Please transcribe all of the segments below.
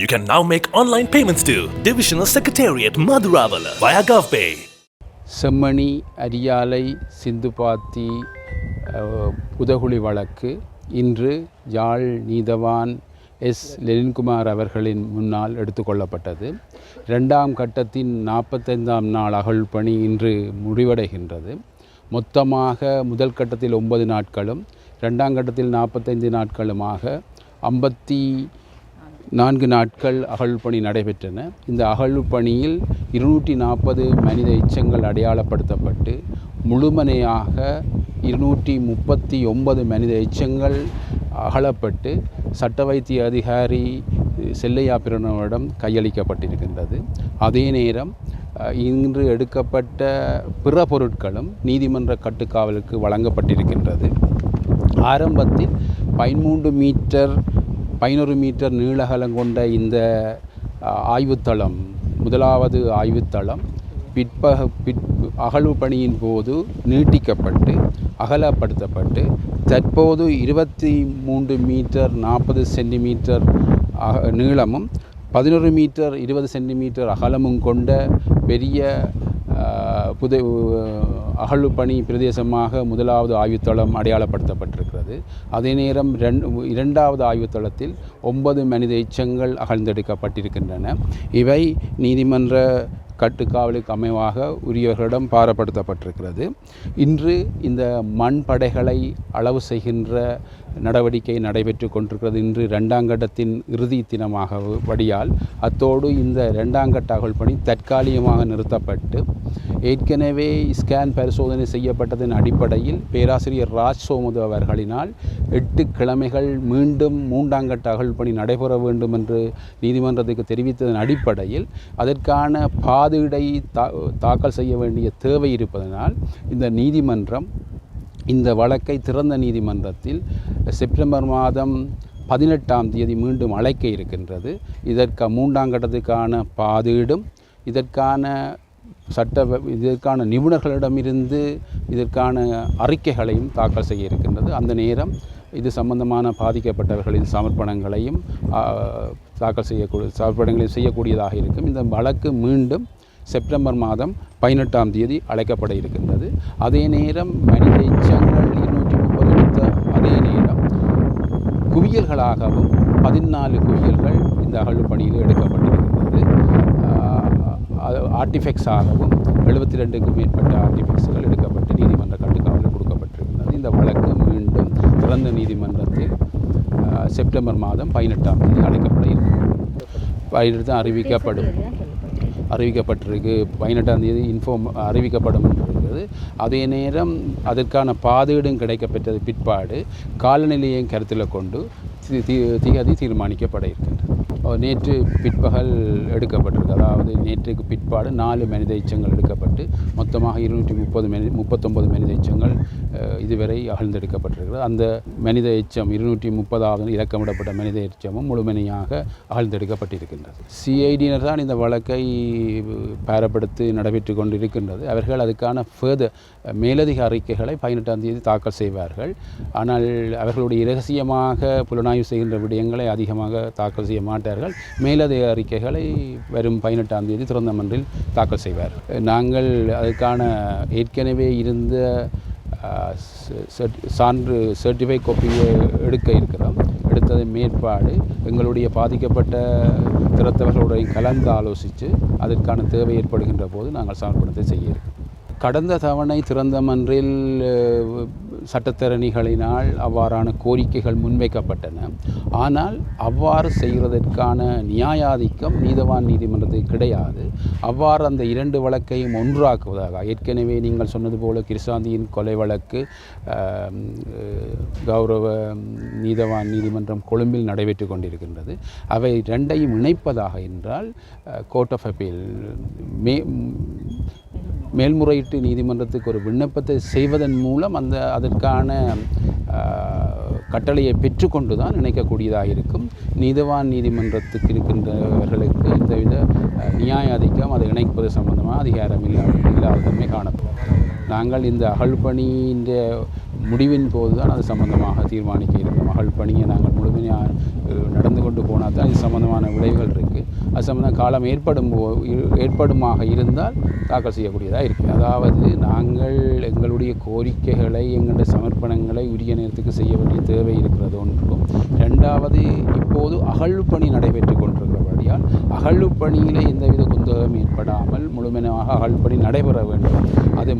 You can now make online payments to Divisional Secretariat Madhuravala via GovPay. Chemmani Ariyalai சிந்துபாத்தி உதகுழி புதகுழி வழக்கு. இன்று யாழ் நீதவான் S. லெலின்குமார் அவர்களின் முன்னால் எடுத்துக்கொள்ளப்பட்டது. இரண்டாம் கட்டத்தின் நாற்பத்தைந்தாம் நாள் அகழ் பணி இன்று முடிவடைகின்றது. மொத்தமாக முதல் கட்டத்தில் ஒன்பது நாட்களும் இரண்டாம் கட்டத்தில் நாற்பத்தைந்து நாட்களுமாக ஐம்பத்தி நான்கு நாட்கள் அகழ்பணி நடைபெற்றன. இந்த அகழ்பணியில் இருநூற்றி நாற்பது மனித எச்சங்கள் அடையாளப்படுத்தப்பட்டு முழுமனையாக இருநூற்றி முப்பத்தி ஒன்பது மனித எச்சங்கள் அகலப்பட்டு சட்ட வைத்திய அதிகாரி செல்லையா பிரணவரிடம் கையளிக்கப்பட்டிருக்கின்றது. அதே நேரம் இன்று எடுக்கப்பட்ட பிற பொருட்களும் நீதிமன்ற கட்டுக்காவலுக்கு வழங்கப்பட்டிருக்கின்றது. ஆரம்பத்தில் பதிமூன்று மீட்டர் பதினொரு மீட்டர் நீளகலம் கொண்ட இந்த ஆய்வுத்தளம் முதலாவது ஆய்வுத்தளம் பிற்பக பிற் அகழ்வு பணியின் போது நீட்டிக்கப்பட்டு அகலப்படுத்தப்பட்டு தற்போது இருபத்தி மூன்று மீட்டர் நாற்பது சென்டிமீட்டர் அக நீளமும் பதினொரு மீட்டர் இருபது சென்டிமீட்டர் அகலமும் கொண்ட பெரிய புதை அகழ்வுப்பணி பிரதேசமாக முதலாவது ஆய்வுத்தளம் அடையாளப்படுத்தப்பட்டிருக்கிறது. அதே நேரம் ரெண்டு இரண்டாவது ஆய்வுத்தளத்தில் ஒன்பது மனித எச்சங்கள் அகழ்ந்தெடுக்கப்பட்டிருக்கின்றன. இவை நீதிமன்ற கட்டுக்காவலுக்கு அமைவாக உரியவர்களிடம் பாரப்படுத்தப்பட்டிருக்கிறது. இன்று இந்த மண் படைகளை அளவு செய்கின்ற நடவடிக்கை நடைபெற்று கொண்டிருக்கிறது. இன்று இரண்டாம் கட்டத்தின் இறுதி தினமாக வடியால் அத்தோடு இந்த இரண்டாம் கட்ட அகழ் பணி தற்காலிகமாக நிறுத்தப்பட்டு ஏற்கனவே ஸ்கேன் பரிசோதனை செய்யப்பட்டதன் அடிப்படையில் பேராசிரியர் ராஜ் சோமது அவர்களினால் எட்டு கிழமைகள் மீண்டும் மூன்றாம் கட்ட அகழ் பணி நடைபெற வேண்டும் என்று நீதிமன்றத்துக்கு தெரிவித்ததன் அடிப்படையில் அதற்கான பாதீடை தா தாக்கல் செய்ய வேண்டிய தேவை இருப்பதனால் இந்த நீதிமன்றம் இந்த வழக்கை திறந்த நீதிமன்றத்தில் செப்டம்பர் மாதம் பதினெட்டாம் தேதி மீண்டும் அழைக்க இருக்கின்றது. இதற்கு மூன்றாம் கட்டத்துக்கான பாதீடும் இதற்கான சட்ட இதற்கான நிபுணர்களிடமிருந்து இதற்கான அறிக்கைகளையும் தாக்கல் செய்ய இருக்கின்றது. அந்த நேரம் இது சம்பந்தமான பாதிக்கப்பட்டவர்களின் சமர்ப்பணங்களையும் தாக்கல் செய்யக்கூடிய சமர்ப்பணங்களையும் செய்யக்கூடியதாக இருக்கும். இந்த வழக்கு மீண்டும் செப்டம்பர் மாதம் பதினெட்டாம் தேதி அழைக்கப்பட இருக்கின்றது. அதே நேரம் மனித எச்சங்கள் இருநூற்றி முப்பது எடுத்த அதே நேரம் குவியல்களாகவும் பதினாலு குவியல்கள் இந்த அகழ்வு பணியில் எடுக்கப்பட்டிருக்கின்றது ஆர்டிஃபெக்ட்ஸாகவும் எழுபத்தி ரெண்டுக்கும் மேற்பட்ட ஆர்டிஃபெக்ட்ஸ்கள் எடுக்கப்பட்டு நீதிமன்ற கட்டுக்காவலில் கொடுக்கப்பட்டிருக்கின்றது. இந்த வழக்கு மீண்டும் திறந்த நீதிமன்றத்தில் செப்டம்பர் மாதம் பதினெட்டாம் தேதி அழைக்கப்பட இருக்கிறது பதினெட்டு அறிவிக்கப்படும். அறிவிக்கப்பட்டிருக்கு. பதினெட்டாம் தேதி இன்ஃபார்ம் அறிவிக்கப்படும். என்று கிடைக்கப்பெற்றது அதே நேரம் அதற்கான பாதீடும் கிடைக்கப்பெற்றது பிற்பாடு காலநிலையையும் கருத்தில் கொண்டு தி- தி- திகதி தீர்மானிக்கப்பட இருக்கின்றது நேற்று பிற்பகல் எடுக்கப்பட்டிருக்கு. அதாவது நேற்றுக்கு பிற்பாடு நாலு மனித எச்சங்கள் எடுக்கப்பட்டு மொத்தமாக இருநூற்றி முப்பது மனி முப்பத்தொன்பது மனித எச்சங்கள் இதுவரை அகழ்ந்தெடுக்கப்பட்டிருக்கிறது. அந்த மனித எச்சம் இருநூற்றி முப்பதாவது இலக்கமிடப்பட்ட மனித எச்சமும் முழுமையாக அகழ்ந்தெடுக்கப்பட்டிருக்கின்றது. சிஐடியினர் தான் இந்த வழக்கை பாரப்படுத்தி நடைபெற்று கொண்டிருக்கின்றது. அவர்கள் அதுக்கான ஃபர்தர் மேலதிக அறிக்கைகளை பதினெட்டாம் தேதி தாக்கல் செய்வார்கள். ஆனால் அவர்களுடைய இரகசியமாக புலனாய்வு செய்கின்ற விடயங்களை அதிகமாக தாக்கல் செய்ய மாட்டார்கள். மேலதிக அறிக்கைகளை வரும் பதினெட்டாம் தேதி திறந்த மன்றில் தாக்கல் செய்வார் நாங்கள் அதுக்கான ஏற்கனவே இருந்த சான்று சர்டிஃபை காப்பியை எடுக்க இருக்கிறோம். எடுத்ததை மேற்பாடு. எங்களுடைய பாதிக்கப்பட்ட திறத்தவர்களுடைய கலந்து ஆலோசித்து அதற்கான தேவை ஏற்படுகின்ற போது நாங்கள் சமர்ப்பணத்தை செய்ய இருக்கிறோம். கடந்த தவணை திறந்தமன்றில் சட்டத்தரணிகளினால் அவ்வாறான கோரிக்கைகள் முன்வைக்கப்பட்டன. ஆனால் அவ்வாறு செய்கிறதற்கான நியாயாதிக்கம் நீதவான் நீதிமன்றத்தில் கிடையாது. அவ்வாறு அந்த இரண்டு வழக்கையும் ஒன்றாக்குவதாக ஏற்கனவே நீங்கள் சொன்னது போல கிருஷாந்தியின் கொலை வழக்கு கௌரவ நீதவான் நீதிமன்றம் கொழும்பில் நடைபெற்று கொண்டிருக்கின்றது. அவை ரெண்டையும் இணைப்பதாக என்றால் கோர்ட் ஆஃப் அப்பீல் மே மேல்முறையீட்டு நீதிமன்றத்துக்கு ஒரு விண்ணப்பத்தை செய்வதன் மூலம் அந்த அதற்கான கட்டளையை பெற்றுக்கொண்டு தான் நினைக்கக்கூடியதாக இருக்கும். நீதவான் நீதிமன்றத்துக்கு இருக்கின்றவர்களுக்கு எந்தவித நியாய அதிகம் அதை இணைப்பது சம்பந்தமாக அதிகாரம் இல்லாத இல்லாத காணப்படும். நாங்கள் இந்த அகழ்பணியின் முடிவின் போது தான் அது சம்பந்தமாக தீர்மானிக்க இருக்கும் மகள் பணியை நாங்கள் முழுமையாக நடந்து கொண்டு போனால் தான் இது சம்பந்தமான விளைவுகள் இருக்குது அது சம்பந்தம் காலம் ஏற்படும் போ- இரு- ஏற்படுமாக இருந்தால் தாக்கல் செய்யக்கூடியதாக இருக்குது அதாவது நாங்கள் எங்களுடைய கோரிக்கைகளை எங்களுடைய சமர்ப்பணங்களை உரிய நேரத்துக்கு செய்ய வேண்டிய தேவை இருக்கிறது ஒன்றும். ரெண்டாவது இப்போது அகழ்வு பணி நடைபெற்று கொண்டிருக்கிறபடியால் அகழ்வு பணியில் எந்தவித குந்தகம் ஏற்படாமல் முழுமையாக அகழ்வு பணி நடைபெற வேண்டும். அது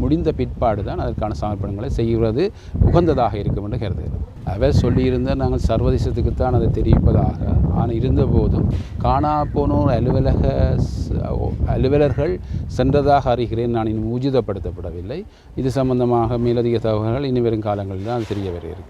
முடிந்த பிற்பாடு தான் அதற்கான சமர்ப்பணங்களை செய்கிறது உகந்ததாக இருக்கும் என்று கருதுகிறோம். அவர் சொல்லியிருந்த நாங்கள் சர்வதேசத்துக்குத்தான் அதை தெரிவிப்பதாக. ஆனால் இருந்தபோதும் காணா போனோர் அலுவலக அலுவலர்கள் சென்றதாக அறிகிறேன். நான் இன்னும் ஊர்ஜிதப்படுத்தப்படவில்லை. இது சம்பந்தமாக மேலதிக தகவல்கள் இனி வரும் காலங்களில் தான் தெரிய வருகிறது